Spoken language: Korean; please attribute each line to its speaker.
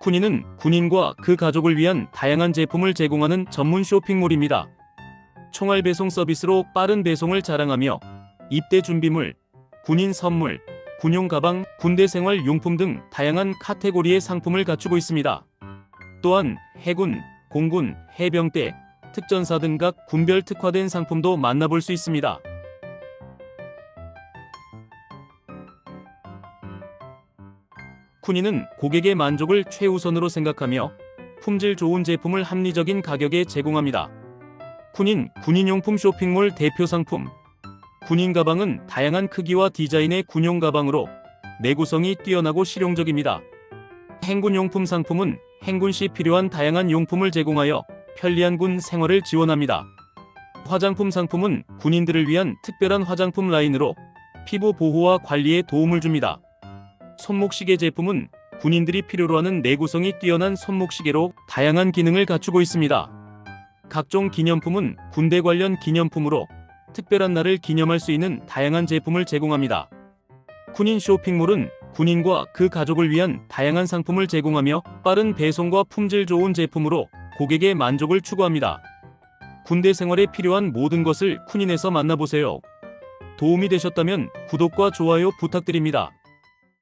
Speaker 1: 쿠니는 군인과 그 가족을 위한 다양한 제품을 제공하는 전문 쇼핑몰입니다. 총알 배송 서비스로 빠른 배송을 자랑하며 입대 준비물, 군인 선물, 군용 가방, 군대 생활 용품 등 다양한 카테고리의 상품을 갖추고 있습니다. 또한 해군, 공군, 해병대, 특전사 등 각 군별 특화된 상품도 만나볼 수 있습니다. 쿠니는 고객의 만족을 최우선으로 생각하며 품질 좋은 제품을 합리적인 가격에 제공합니다. 쿠닌 군인용품 쇼핑몰 대표 상품 군인 가방은 다양한 크기와 디자인의 군용 가방으로 내구성이 뛰어나고 실용적입니다. 행군용품 상품은 행군 시 필요한 다양한 용품을 제공하여 편리한 군 생활을 지원합니다. 화장품 상품은 군인들을 위한 특별한 화장품 라인으로 피부 보호와 관리에 도움을 줍니다. 손목시계 제품은 군인들이 필요로 하는 내구성이 뛰어난 손목시계로 다양한 기능을 갖추고 있습니다. 각종 기념품은 군대 관련 기념품으로 특별한 날을 기념할 수 있는 다양한 제품을 제공합니다. 군인 쇼핑몰은 군인과 그 가족을 위한 다양한 상품을 제공하며 빠른 배송과 품질 좋은 제품으로 고객의 만족을 추구합니다. 군대 생활에 필요한 모든 것을 군인에서 만나보세요. 도움이 되셨다면 구독과 좋아요 부탁드립니다.